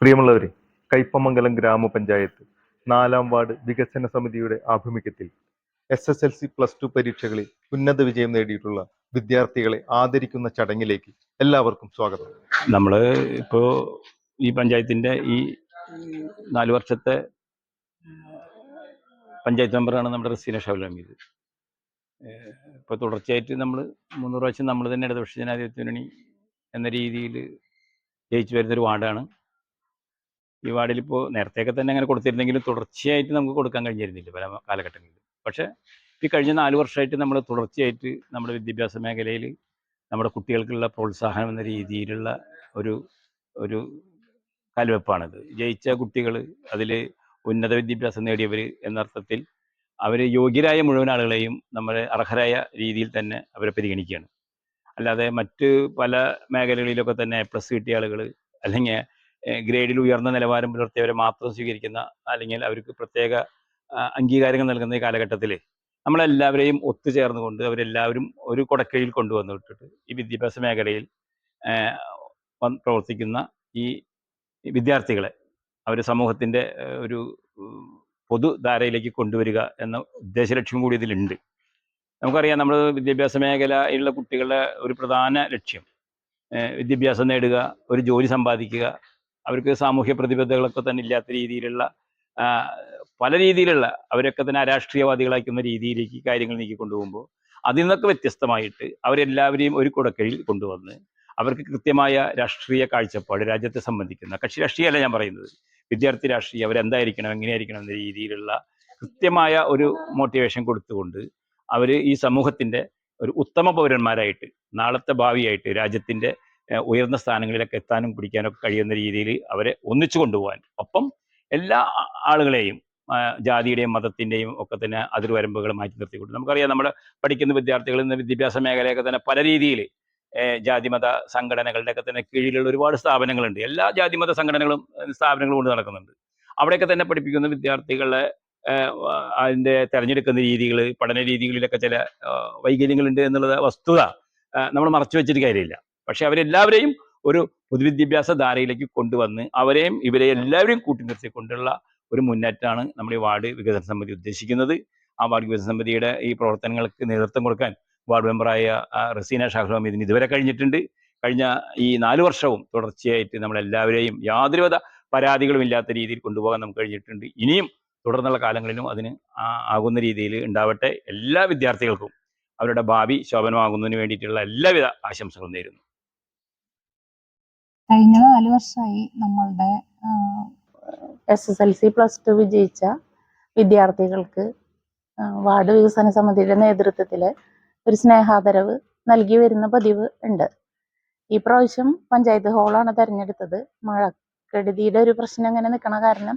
പ്രിയമുള്ളവരെ കൈപ്പമംഗലം ഗ്രാമപഞ്ചായത്ത് നാലാം വാർഡ് വികസന സമിതിയുടെ ആഭിമുഖ്യത്തിൽ S S L C plus two പരീക്ഷകളിൽ ഉന്നത വിജയം നേടിയിട്ടുള്ള വിദ്യാർത്ഥികളെ ആദരിക്കുന്ന ചടങ്ങിലേക്ക് എല്ലാവർക്കും സ്വാഗതം. നമ്മൾ ഇപ്പോൾ ഈ പഞ്ചായത്തിന്റെ ഈ നാല് വർഷത്തെ പഞ്ചായത്ത് മെമ്പറാണ് നമ്മുടെ റസീന ഹമീദ് ഇപ്പോൾ തുടർച്ചയായിട്ട് നമ്മൾ മൂന്ന് പ്രാവശ്യം നമ്മൾ തന്നെ ഇടതുപക്ഷ ജനാധിപത്യ മുന്നണി എന്ന രീതിയിൽ ജയിച്ചു വരുന്നൊരു വാർഡാണ്. ഈ വാർഡിൽ ഇപ്പോൾ നേരത്തെയൊക്കെ തന്നെ അങ്ങനെ കൊടുത്തിരുന്നെങ്കിലും തുടർച്ചയായിട്ട് നമുക്ക് കൊടുക്കാൻ കഴിഞ്ഞിരുന്നില്ല പല കാലഘട്ടങ്ങളിൽ. പക്ഷേ ഈ കഴിഞ്ഞ നാല് വർഷമായിട്ട് നമ്മൾ തുടർച്ചയായിട്ട് നമ്മുടെ വിദ്യാഭ്യാസ മേഖലയിൽ നമ്മുടെ കുട്ടികൾക്കുള്ള പ്രോത്സാഹനം എന്ന രീതിയിലുള്ള ഒരു ഒരു കാൽവെപ്പാണിത്. ജയിച്ച കുട്ടികൾ അതിൽ ഉന്നത വിദ്യാഭ്യാസം നേടിയവർ എന്നർത്ഥത്തിൽ അവർ യോഗ്യരായ മുഴുവൻ ആളുകളെയും നമ്മൾ അർഹരായ രീതിയിൽ തന്നെ അവരെ പരിഗണിക്കുകയാണ്. അല്ലാതെ മറ്റ് പല മേഖലകളിലൊക്കെ തന്നെ പ്ലസ് കിട്ടിയ ആളുകൾ അല്ലെങ്കിൽ ഗ്രേഡിൽ ഉയർന്ന നിലവാരം പുലർത്തിയവരെ മാത്രം സ്വീകരിക്കുന്ന അല്ലെങ്കിൽ അവർക്ക് പ്രത്യേക അംഗീകാരങ്ങൾ നൽകുന്ന ഈ കാലഘട്ടത്തിൽ നമ്മളെല്ലാവരെയും ഒത്തുചേർന്നുകൊണ്ട് അവരെല്ലാവരും ഒരു കുടക്കീഴിൽ കൊണ്ടുവന്നിട്ടിട്ട് ഈ വിദ്യാഭ്യാസ മേഖലയിൽ പ്രവർത്തിക്കുന്ന ഈ വിദ്യാർത്ഥികളെ അവർ സമൂഹത്തിന്റെ ഒരു പൊതുധാരയിലേക്ക് കൊണ്ടുവരിക എന്ന ഉദ്ദേശലക്ഷ്യം കൂടി ഇതിലുണ്ട്. നമുക്കറിയാം നമ്മൾ വിദ്യാഭ്യാസ മേഖലയിലുള്ള കുട്ടികളുടെ ഒരു പ്രധാന ലക്ഷ്യം വിദ്യാഭ്യാസം നേടുക ഒരു ജോലി സമ്പാദിക്കുക അവർക്ക് സാമൂഹ്യ പ്രതിബദ്ധതകളൊക്കെ തന്നെ ഇല്ലാത്ത രീതിയിലുള്ള പല രീതിയിലുള്ള അവരൊക്കെ തന്നെ അരാഷ്ട്രീയവാദികളാക്കുന്ന രീതിയിലേക്ക് കാര്യങ്ങൾ നീക്കി കൊണ്ടുപോകുമ്പോൾ അതിൽ നിന്നൊക്കെ വ്യത്യസ്തമായിട്ട് അവരെല്ലാവരെയും ഒരു കുടക്കീഴിൽ കൊണ്ടുവന്ന് അവർക്ക് കൃത്യമായ രാഷ്ട്രീയ കാഴ്ചപ്പാട് രാജ്യത്തെ സംബന്ധിക്കുന്ന കക്ഷി രാഷ്ട്രീയമല്ല ഞാൻ പറയുന്നത്. വിദ്യാർത്ഥി രാഷ്ട്രീയം അവരെന്തായിരിക്കണം എങ്ങനെയായിരിക്കണം എന്ന രീതിയിലുള്ള കൃത്യമായ ഒരു മോട്ടിവേഷൻ കൊടുത്തുകൊണ്ട് അവർ ഈ സമൂഹത്തിന്റെ ഒരു ഉത്തമ പൗരന്മാരായിട്ട് നാളത്തെ ഭാവിയായിട്ട് രാജ്യത്തിന്റെ ഉയർന്ന സ്ഥാനങ്ങളിലൊക്കെ എത്താനും പിടിക്കാനൊക്കെ കഴിയുന്ന രീതിയിൽ അവരെ ഒന്നിച്ചു കൊണ്ടുപോകാൻ. ഒപ്പം എല്ലാ ആളുകളെയും ജാതിയുടെയും മതത്തിന്റെയും ഒക്കെ തന്നെ അതിർവരമ്പുകൾ മാറ്റി നിർത്തിക്കൊണ്ട്. നമുക്കറിയാം നമ്മുടെ പഠിക്കുന്ന വിദ്യാർത്ഥികൾ ഇന്ന് വിദ്യാഭ്യാസ മേഖലയൊക്കെ തന്നെ പല രീതിയിൽ ജാതിമത സംഘടനകളുടെ ഒക്കെ തന്നെ കീഴിലുള്ള ഒരുപാട് സ്ഥാപനങ്ങളുണ്ട്. എല്ലാ ജാതിമത സംഘടനകളും സ്ഥാപനങ്ങളും കൊണ്ട് നടക്കുന്നുണ്ട്. അവിടെയൊക്കെ തന്നെ പഠിപ്പിക്കുന്ന വിദ്യാർത്ഥികളെ അതിന്റെ തിരഞ്ഞെടുക്കുന്ന രീതികൾ പഠന രീതികളിലൊക്കെ ചില വൈകല്യങ്ങളുണ്ട് എന്നുള്ളത് വസ്തുത നമ്മൾ മറച്ചു വെച്ചിട്ട് കാര്യമില്ല. പക്ഷെ അവരെല്ലാവരെയും ഒരു പൊതുവിദ്യാഭ്യാസ ധാരയിലേക്ക് കൊണ്ടുവന്ന് അവരെയും ഇവരെ എല്ലാവരെയും കൂട്ടി നിർത്തിക്കൊണ്ടുള്ള ഒരു മുന്നേറ്റമാണ് നമ്മുടെ ഈ വാർഡ് വികസന സമിതി ഉദ്ദേശിക്കുന്നത്. ആ വാർഡ് വികസന സമിതിയുടെ ഈ പ്രവർത്തനങ്ങൾക്ക് നേതൃത്വം കൊടുക്കാൻ വാർഡ് മെമ്പറായ റസീന ഷാഹ്ലോം ഇതിന് ഇതുവരെ കഴിഞ്ഞിട്ടുണ്ട്. കഴിഞ്ഞ ഈ നാല് വർഷവും തുടർച്ചയായിട്ട് നമ്മളെല്ലാവരെയും യാതൊരുവിധ പരാതികളും ഇല്ലാത്ത രീതിയിൽ കൊണ്ടുപോകാൻ നമുക്ക് കഴിഞ്ഞിട്ടുണ്ട്. ഇനിയും തുടർന്നുള്ള കാലങ്ങളിലും അതിന് ആകുന്ന രീതിയിൽ ഉണ്ടാവട്ടെ. എല്ലാ വിദ്യാർത്ഥികൾക്കും അവരുടെ ഭാവി ശോഭനമാകുന്നതിന് വേണ്ടിയിട്ടുള്ള എല്ലാവിധ ആശംസകളും നേരുന്നു. കഴിഞ്ഞ നാല് വർഷമായി നമ്മളുടെ S S L C plus two വിജയിച്ച വിദ്യാർത്ഥികൾക്ക് വാർഡ് വികസന സമിതിയുടെ നേതൃത്വത്തിൽ ഒരു സ്നേഹാദരവ് നൽകി വരുന്ന പതിവ് ഉണ്ട്. ഈ പ്രാവശ്യം പഞ്ചായത്ത് ഹാളാണ് തിരഞ്ഞെടുത്തത്. മഴക്കെടുതിയുടെ ഒരു പ്രശ്നം അങ്ങനെ നിൽക്കണ കാരണം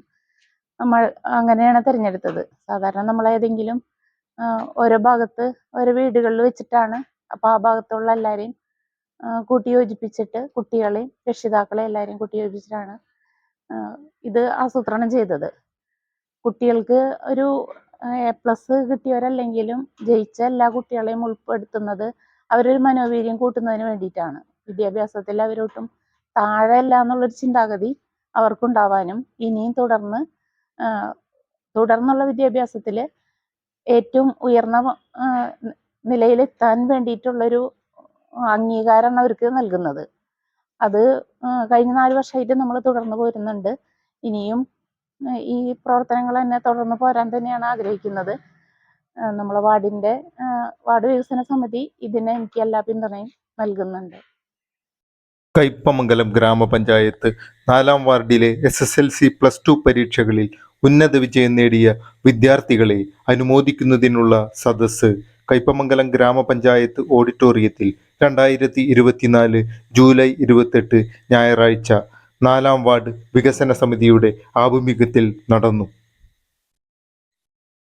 നമ്മൾ അങ്ങനെയാണ് തിരഞ്ഞെടുത്തത്. സാധാരണ നമ്മൾ ഏതെങ്കിലും ഓരോ ഭാഗത്ത് ഓരോ വീടുകളിൽ വെച്ചിട്ടാണ് അപ്പോൾ ആ ഭാഗത്തുള്ള എല്ലാവരെയും കൂട്ടിയോജിപ്പിച്ചിട്ട് കുട്ടികളെയും രക്ഷിതാക്കളെ എല്ലാവരെയും കൂട്ടിയോജിപ്പിച്ചിട്ടാണ് ഇത് ആസൂത്രണം ചെയ്തത്. കുട്ടികൾക്ക് ഒരു എ പ്ലസ് കിട്ടിയവരല്ലെങ്കിലും ജയിച്ച എല്ലാ കുട്ടികളെയും ഉൾപ്പെടുത്തുന്നത് അവരൊരു മനോവീര്യം കൂട്ടുന്നതിന് വേണ്ടിയിട്ടാണ്. വിദ്യാഭ്യാസത്തിൽ അവരൊട്ടും താഴെയല്ല എന്നുള്ളൊരു ചിന്താഗതി അവർക്കുണ്ടാവാനും ഇനിയും തുടർന്ന് തുടർന്നുള്ള വിദ്യാഭ്യാസത്തിൽ ഏറ്റവും ഉയർന്ന നിലയിലെത്താൻ വേണ്ടിയിട്ടുള്ളൊരു അംഗീകാരമാണ് അവർക്ക് നൽകുന്നത്. അത് കഴിഞ്ഞ നാല് വർഷമായിട്ട് നമ്മൾ തുടർന്ന് പോരുന്നുണ്ട്. ഇനിയും ഈ പ്രവർത്തനങ്ങൾ തന്നെ തുടർന്ന് പോരാൻ തന്നെയാണ് ആഗ്രഹിക്കുന്നത്. നമ്മളെ വാർഡിന്റെ ആ, വാർഡ് വികസന സമിതി ഇതിന് എനിക്ക് എല്ലാ പിന്തുണയും നൽകുന്നുണ്ട്. കയ്പമംഗലം ഗ്രാമപഞ്ചായത്ത് നാലാം വാർഡിലെ S S L C plus two പരീക്ഷകളിൽ ഉന്നത വിജയം നേടിയ വിദ്യാർത്ഥികളെ അനുമോദിക്കുന്നതിനുള്ള സദസ്സ് കയ്പമംഗലം ഗ്രാമപഞ്ചായത്ത് ഓഡിറ്റോറിയത്തിൽ രണ്ടായിരത്തി ഇരുപത്തിനാല് ജൂലൈ ഇരുപത്തെട്ട് ഞായറാഴ്ച നാലാം വാർഡ് വികസന സമിതിയുടെ ആഭിമുഖ്യത്തിൽ നടന്നു.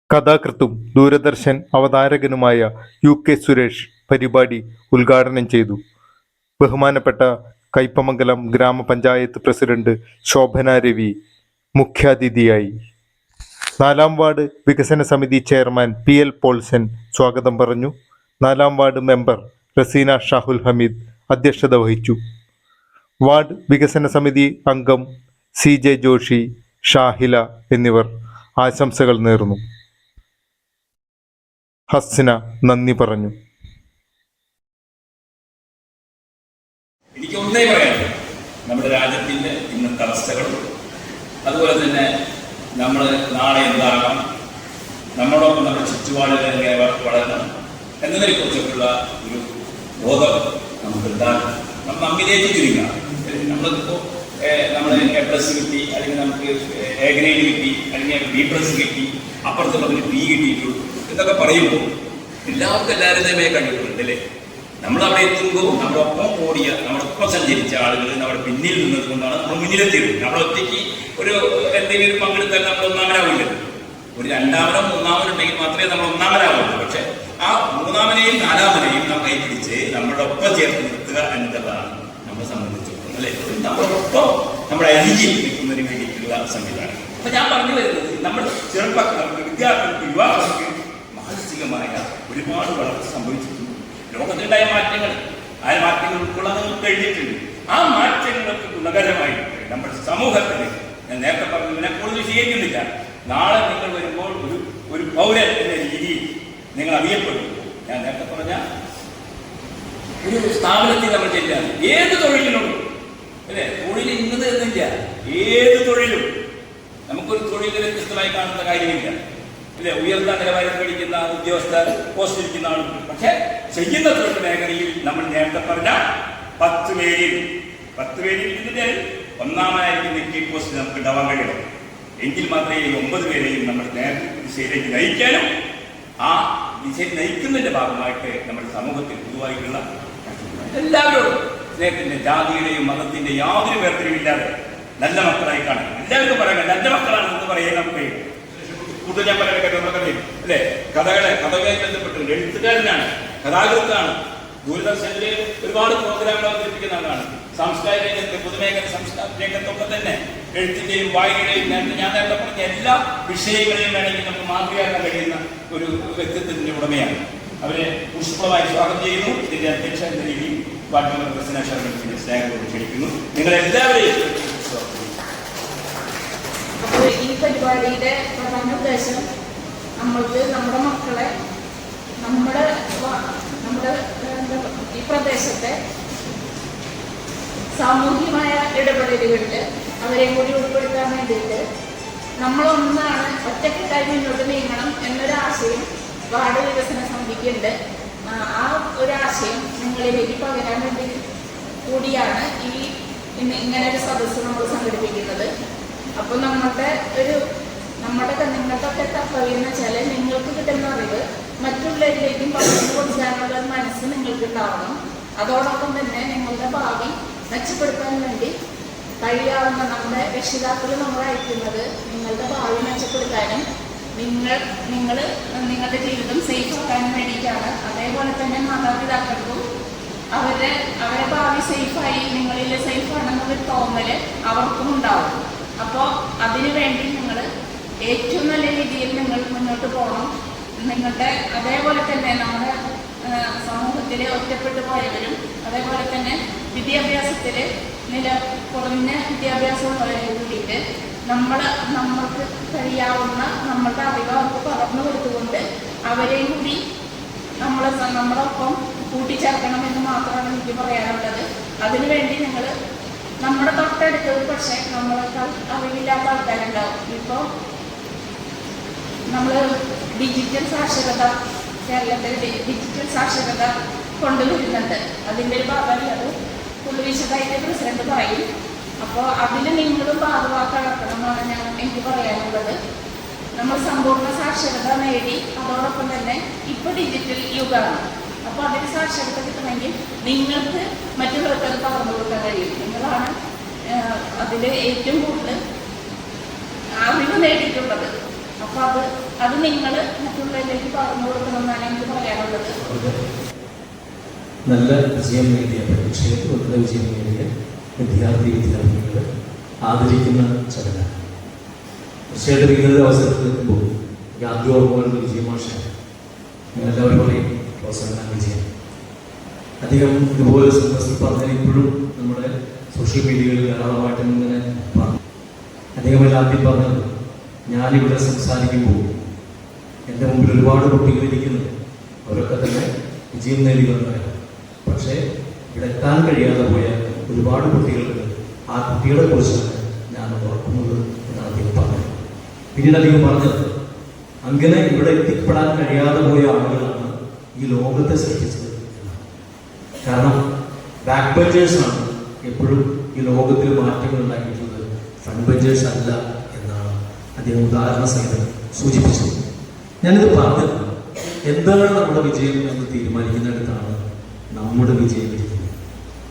കഥാകൃത്തും ദൂരദർശൻ അവതാരകനുമായ യു കെ സുരേഷ് പരിപാടി ഉദ്ഘാടനം ചെയ്തു. ബഹുമാനപ്പെട്ട കയ്പമംഗലം ഗ്രാമപഞ്ചായത്ത് പ്രസിഡന്റ് ശോഭന രവി മുഖ്യാതിഥിയായി. നാലാം വാർഡ് വികസന സമിതി ചെയർമാൻ പി എൽ പോൾസൻ സ്വാഗതം പറഞ്ഞു. നാലാം വാർഡ് മെമ്പർ റസീന ഷാഹുൽ ഹമീദ് അധ്യക്ഷത വഹിച്ചു. വാർഡ് വികസന സമിതി അംഗം സി ജെ ജോഷി ഷാഹില എന്നിവർ ആശംസകൾ നേർന്നു. ഹസ്ന നന്ദി പറഞ്ഞു. എനിക്ക് ഒന്നേ പറയാനുള്ളൂ. നമ്മുടെ രാജ്യത്തിന്റെ ഇന്നത്തെ അവസ്ഥകൾ. അതുപോലെ തന്നെ നമ്മൾ നാളെ എന്താകാം? നമ്മളോടൊപ്പം നമ്മുടെ ചുറ്റുപാടുകൾ എങ്ങനെ വളരണം? എന്നതിനെ കുറിച്ചൊക്കെയുള്ള ഒരു ബോധം നമുക്ക് ഉണ്ടാകും നമ്മൾ നമ്മിലേക്ക് ചുരുങ്ങാം. നമ്മളിപ്പോൾ നമ്മൾ എ പ്ലസ് കിട്ടി അല്ലെങ്കിൽ നമുക്ക് എ ഗ്രേഡ് കിട്ടി അല്ലെങ്കിൽ ബി പ്ലസ് കിട്ടി അപ്പുറത്തുള്ളവർക്ക് ബി കിട്ടിയിട്ടുള്ളൂ എന്നൊക്കെ പറയുമ്പോൾ എല്ലാവർക്കും എല്ലാവരുടെയുമേ കണ്ടിട്ടുണ്ട് അല്ലേ? നമ്മൾ അവിടെ എത്തുമ്പോൾ നമ്മുടെ ഒപ്പം ഓടിയ നമ്മളൊപ്പം സഞ്ചരിച്ച ആളുകൾ നമ്മുടെ പിന്നിൽ നിന്നത് കൊണ്ടാണ് നമ്മൾ മുന്നിലെത്തിയത്. നമ്മൾ ഒറ്റയ്ക്ക് ഒരു എന്തെങ്കിലും പങ്കെടുത്താൽ നമ്മൾ ഒന്നാമനാവില്ല ഒരു രണ്ടാമനോ മൂന്നാമനോ ഉണ്ടെങ്കിൽ മാത്രമേ നമ്മൾ ഒന്നാമനാവുള്ളൂ. പക്ഷെ ആ മൂന്നാമനെയും നാലാമനെയും നാം കൈപിടിച്ച് നമ്മുടെ ഒപ്പം ചേർത്ത് നിർത്തുക എന്നതാണ് നമ്മളെ സംബന്ധിച്ചിടത്തോളം അല്ലെ? നമ്മളൊപ്പം നമ്മുടെ അരികിൽ നിൽക്കുന്നതിന് വേണ്ടിയിട്ടുള്ള സംവിധാനം. അപ്പൊ ഞാൻ പറഞ്ഞു വരുന്നത് നമ്മുടെ ചെറുപ്പക്കാർക്ക് വിദ്യാർത്ഥികൾക്ക് യുവാക്കൾക്ക് മാനസികമായ ഒരുപാട് വളർച്ച സംഭവിച്ചിട്ടുണ്ട്. ലോകത്തുണ്ടായ മാറ്റങ്ങൾ ആ മാറ്റങ്ങൾ ഉൾക്കൊള്ളാൻ നമുക്ക് കഴിഞ്ഞിട്ടുണ്ട്. ആ മാറ്റങ്ങൾക്ക് ഗുണകരമായിട്ട് നമ്മുടെ സമൂഹത്തിന് ഞാൻ നേരത്തെ പറഞ്ഞതിനെ കൂടുതൽ സ്വീകരിക്കുന്നില്ല നാളെ നിങ്ങൾ വരുമ്പോൾ ഒരു ഒരു പൗരൻ എന്ന രീതിയിൽ നിങ്ങൾ അറിയപ്പെടും ഞാൻ നേരത്തെ പറഞ്ഞ ഒരു സ്ഥാപനത്തിൽ നമ്മൾ ചെല്ലുകയാണ്. ഏത് തൊഴിലിനും അല്ലേ? തൊഴിൽ ഇന്നത് എന്നില്ല. ഏത് തൊഴിലും. നമുക്കൊരു തൊഴിൽ വ്യത്യസ്തമായി കാണുന്ന കാര്യമില്ല. അല്ലെ? ഉയർന്ന നിലവാരം പഠിക്കുന്ന ഉദ്യോഗസ്ഥർ പോസ്റ്റിരിക്കുന്ന ആളുകൾ. പക്ഷേ ചെയ്യുന്ന തൊഴിൽ മേഖലയിൽ നമ്മൾ നേരത്തെ പറഞ്ഞ പത്ത് പേരിൽ. പത്ത് പേരിൽ ഇതിന്റെ ഒന്നാമനായിരിക്കുന്ന കീ പോസ്റ്റ് നമുക്ക് ഉണ്ടാവാൻ കഴിയണം എങ്കിൽ മാത്രമേ ഈ ഒമ്പത് പേരെയും നമ്മൾ നേരത്തെ ദിശയിലേക്ക് നയിക്കാനും ആ ദിശയിൽ നയിക്കുന്നതിന്റെ ഭാഗമായിട്ട് നമ്മുടെ സമൂഹത്തിൽ പൊതുവായിട്ടുള്ള എല്ലാവരും സ്നേഹത്തിന്റെ ജാതിയുടെയും മതത്തിന്റെ യാതൊരു വേർതിരിവില്ലാതെ നല്ല മക്കളായി കാണാം എല്ലാവർക്കും പറയാം നല്ല മക്കളാണ് എന്ന് പറയാൻ നമുക്ക്. കൂടുതൽ ഞാൻ പറയാൻ കഥയിൽ അല്ലെ? കഥകളെ കഥകളുമായി ബന്ധപ്പെട്ട് എഴുത്തുകാരനാണ് കഥാകൃത്താണ്. ദൂരദർശനിൽ ഒരുപാട് പ്രോഗ്രാമുകൾ അവതരിപ്പിക്കുന്ന ആളാണ്. സാംസ്കാരിക രംഗത്ത് പൊതുമേഖല സംസ്കാര രംഗത്തൊക്കെ തന്നെ എഴുത്തിന്റെയും വായനയുടെയും ഞാൻ നേരത്തെ പറഞ്ഞ എല്ലാ വിഷയങ്ങളെയും വേണമെങ്കിൽ നമുക്ക് മാതൃകയാക്കാൻ കഴിയുന്ന ഒരു വ്യക്തിത്വത്തിന്റെ ഉടമയാണ്. അവരെ പുഷ്പമായി സ്വാഗതം ചെയ്യുന്നു. ഇതിന്റെ അധ്യക്ഷ എന്ന രീതിയിൽ വാർഡ് പ്രസിഡന്റ് ശർമ്മത്തിന്റെ സ്നേഹത്തോട് ക്ഷണിക്കുന്നു. നിങ്ങളെല്ലാവരെയും ഈ പരിപാടിയുടെ പ്രധാന ഉദ്ദേശം നമ്മൾക്ക് നമ്മുടെ മക്കളെ നമ്മുടെ നമ്മുടെ ഈ പ്രദേശത്തെ സാമൂഹികമായ ഇടപെടലുകളിൽ അവരെ കൂടി ഉൾപ്പെടുത്താൻ വേണ്ടിയിട്ട് നമ്മളൊന്നാണ് ഒറ്റക്കെട്ടായി മുന്നോട്ട് നീങ്ങണം എന്നൊരാശയം വാർഡ് വികസന സമിതിക്കുണ്ട്. ആ ആ ഒരു ആശയം നിങ്ങളിലേക്ക് പകരാൻ വേണ്ടി കൂടിയാണ് ഈ ഇങ്ങനെ ഒരു സദസ്സ് നമ്മൾ സംഘടിപ്പിക്കുന്നത്. അപ്പോൾ നമ്മളുടെ ഒരു നമ്മുടെ നിങ്ങൾക്കൊക്കെ എന്ന് വെച്ചാൽ നിങ്ങൾക്ക് കിട്ടുന്ന അറിവ് മറ്റുള്ളവരിലേക്കും പകർന്നു കൊടുക്കാനുള്ള മനസ്സ് നിങ്ങൾക്ക് ഉണ്ടാവണം അതോടൊപ്പം തന്നെ മെച്ചപ്പെടുത്താൻ വേണ്ടി കഴിയാവുന്ന നമ്മുടെ രക്ഷിതാക്കൾ നമ്മളെ അയക്കുന്നത് നിങ്ങളുടെ ഭാവി മെച്ചപ്പെടുത്താനും നിങ്ങൾ നിങ്ങൾ നിങ്ങളുടെ ജീവിതം സേഫ് ആക്കാനും വേണ്ടിയിട്ടാണ്. അതേപോലെ തന്നെ മാതാപിതാക്കൾക്കും അവരുടെ അവരെ ഭാവി സേഫായി നിങ്ങളിൽ സേഫ് ആണെന്നൊരു തോന്നൽ അവർക്കും ഉണ്ടാവും. അപ്പോൾ അതിനു വേണ്ടി നിങ്ങൾ ഏറ്റവും നല്ല രീതിയിൽ നിങ്ങൾ മുന്നോട്ട് പോകണം നിങ്ങളുടെ അതേപോലെ തന്നെ നമ്മുടെ സമൂഹത്തിലെ ഒറ്റപ്പെട്ടു പോയവരും അതേപോലെ തന്നെ വിദ്യാഭ്യാസത്തിൽ നില കുറഞ്ഞ വിദ്യാഭ്യാസം കൂടിയിട്ട് നമ്മൾ നമ്മൾക്ക് കഴിയാവുന്ന നമ്മളുടെ അറിവ് അവർക്ക് പകർന്നു കൊടുത്തുകൊണ്ട് അവരെയും കൂടി നമ്മളെ നമ്മളൊപ്പം കൂട്ടിച്ചേർക്കണം എന്ന് മാത്രമാണ് എനിക്ക് പറയാനുള്ളത്. അതിനുവേണ്ടി നിങ്ങൾ നമ്മുടെ തൊട്ടടുത്തത് പക്ഷേ നമ്മളൊക്കെ അറിവില്ലാത്ത ആൾക്കാരുണ്ടാവും. ഇപ്പോൾ നമ്മൾ ഡിജിറ്റൽ സാക്ഷരത കേരളത്തിൽ ഡിജിറ്റൽ സാക്ഷരത കൊണ്ടുവരുന്നുണ്ട്. അതിന്റെ ഒരു ഭാഗമായി അത് പുള്ളി വിശദമായിട്ട് പ്രസിഡന്റ് പറയും. അപ്പോൾ അതിൽ നിങ്ങളും ഭാഗവാക്കാക്കണം എന്നാണ് ഞാൻ എനിക്ക് പറയാനുള്ളത്. നമ്മൾ സമ്പൂർണ സാക്ഷരത നേടി അതോടൊപ്പം തന്നെ ഇപ്പോൾ ഡിജിറ്റൽ യുഗമാണ്. അപ്പോൾ അതിന് സാക്ഷരത കിട്ടണമെങ്കിൽ നിങ്ങൾക്ക് മറ്റുള്ളവർക്ക് അത് പകർന്നു കൊടുക്കാൻ കഴിയും. നിങ്ങളാണ് അതിൽ ഏറ്റവും കൂടുതൽ അറിവ് നേടിയിട്ടുള്ളത്. അപ്പോൾ അത് അത് നിങ്ങൾ മറ്റുള്ളവരിലേക്ക് പകർന്നു കൊടുക്കണമെന്നാണ് എനിക്ക് പറയാനുള്ളത്. നല്ല വിജയം നേടിയ പരീക്ഷയിൽ വിജയം നേടിയ വിദ്യാർത്ഥി വിദ്യാർത്ഥികളെ ആദരിക്കുന്ന ചടങ്ങാണ്. തീർച്ചയായിട്ടും ഇന്നത്തെ അവസരത്തിൽ നിൽക്കുമ്പോൾ എനിക്ക് ഓർമ്മകൾ വിജയമാഷ എല്ലാവരും പറയും അവസരം വിജയം. അധികം ഇതുപോലെ സന്ദർശനം പറഞ്ഞാൽ ഇപ്പോഴും നമ്മുടെ സോഷ്യൽ മീഡിയകളിൽ ധാരാളമായിട്ട് ഇങ്ങനെ പറഞ്ഞു. അധികം ആദ്യം പറഞ്ഞത് ഞാനിവിടെ സംസാരിക്കുമ്പോൾ എന്റെ മുമ്പിൽ ഒരുപാട് കുട്ടികൾ അവരൊക്കെ തന്നെ വിജയം നേടി വന്നവരാണ് പക്ഷേ ഇവിടെ എത്താൻ കഴിയാതെ പോയ ഒരുപാട് കുട്ടികൾക്ക് ആ കുട്ടികളെ കുറിച്ചാണ് ഞാൻ ഓർക്കുന്നത് എന്നാണ് അദ്ദേഹം പറഞ്ഞത് പിന്നീട് അദ്ദേഹം പറഞ്ഞത് അങ്ങനെ ഇവിടെ എത്തിപ്പെടാൻ കഴിയാതെ പോയ ആളുകളാണ് ഈ ലോകത്തെ സൃഷ്ടിച്ചത് കാരണം ബാക്ക് ബെഞ്ചേഴ്സ് ആണ് എപ്പോഴും ഈ ലോകത്തിൽ മാറ്റങ്ങൾ ഉണ്ടാക്കിയിട്ടുള്ളത്. ഫ്രണ്ട് ബെഞ്ചേഴ്സ് അല്ല എന്നാണ് അദ്ദേഹം ഉദാഹരണ സഹിതം സൂചിപ്പിച്ചത്. ഞാനിത് പറഞ്ഞത് എന്താണ് നമ്മുടെ വിജയം എന്ന് തീരുമാനിക്കുന്നിടത്താണ് നമ്മുടെ വിജയം.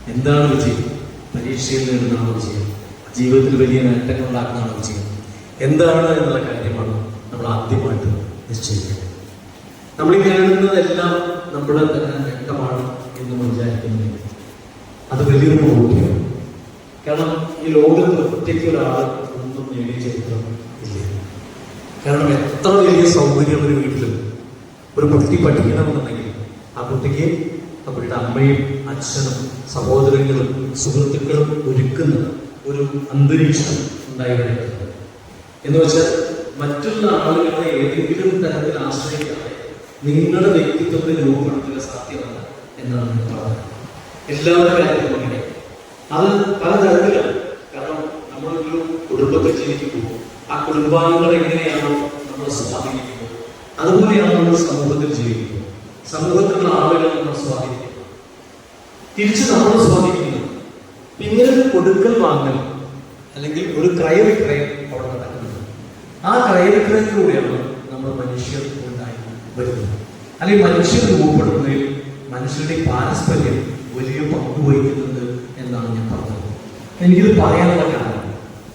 എന്താണ് വിജയം? പരീക്ഷയിൽ നേടുന്നതാണ് വിജയം. ജീവിതത്തിൽ വലിയ നേട്ടങ്ങൾ ഉണ്ടാക്കുന്നതാണ് വിജയം. എന്താണ് എന്നുള്ള കാര്യമാണ് നമ്മൾ ആദ്യമായിട്ട് നിശ്ചയിക്കുന്നത് നമ്മൾ ഈ നേടുന്നതെല്ലാം നമ്മുടെ നേട്ടമാണ് എന്ന് വിചാരിക്കുന്നില്ല അത് വലിയൊരു ബോധ്യമാണ്. കാരണം ഈ ലോകത്ത് ഒറ്റയ്ക്ക് ഒരാൾ ഒന്നും നേടിയ ചരിത്രം ഇല്ല. കാരണം എത്ര വലിയ സൗകര്യം ഒരു വീട്ടിൽ ഒരു കുട്ടി പഠിക്കണമെന്നുണ്ടെങ്കിൽ ആ കുട്ടിക്ക് അവരുടെ അമ്മയും അച്ഛനും സഹോദരങ്ങളും സുഹൃത്തുക്കളും ഒരുക്കുന്ന ഒരു അന്തരീക്ഷം ഉണ്ടായിരിക്കുന്നത്. എന്ന് വെച്ചാൽ മറ്റുള്ള ആളുകളെ ഏതെങ്കിലും തരത്തിൽ ആശ്രയിക്കാതെ നിങ്ങളുടെ വ്യക്തിത്വത്തെ രൂപപ്പെടുത്തുക സാധ്യമല്ല എന്നാണ് ഞാൻ പറഞ്ഞത്. എല്ലാവരുടെ കാര്യത്തിലും അങ്ങനെ. അത് പലതരത്തിലാണ്. കാരണം നമ്മളൊരു കുടുംബത്തിൽ ജീവിക്കുമ്പോൾ ആ കുടുംബാംഗങ്ങൾ എങ്ങനെയാണോ നമ്മൾ സ്വാധീനിക്കുന്നത്? അതുപോലെയാണ് നമ്മൾ സമൂഹത്തിൽ ജീവിക്കുന്നത്. സമൂഹത്തിലുള്ള ആളുകളെ നമ്മൾ സ്വാധീനിക്കുന്നു. തിരിച്ച് നമ്മൾ സ്വാധീനിക്കുന്നു. ഇങ്ങനെ ഒരു കൊടുക്കൽ വാങ്ങൽ അല്ലെങ്കിൽ ഒരു ക്രയവിക്രയം അവിടെ നടക്കുന്നത് ആ ക്രയവിക്രയത്തിലൂടെയാണ് നമ്മൾ മനുഷ്യർ ഉണ്ടായി വരുന്നത്. അല്ലെങ്കിൽ മനുഷ്യർ രൂപപ്പെടുന്നതിൽ മനുഷ്യരുടെ പാരസ്പര്യം വലിയ പങ്ക് വഹിക്കുന്നുണ്ട് എന്നാണ് ഞാൻ പറഞ്ഞത്. എനിക്കിത് പറയാനുള്ള കാരണം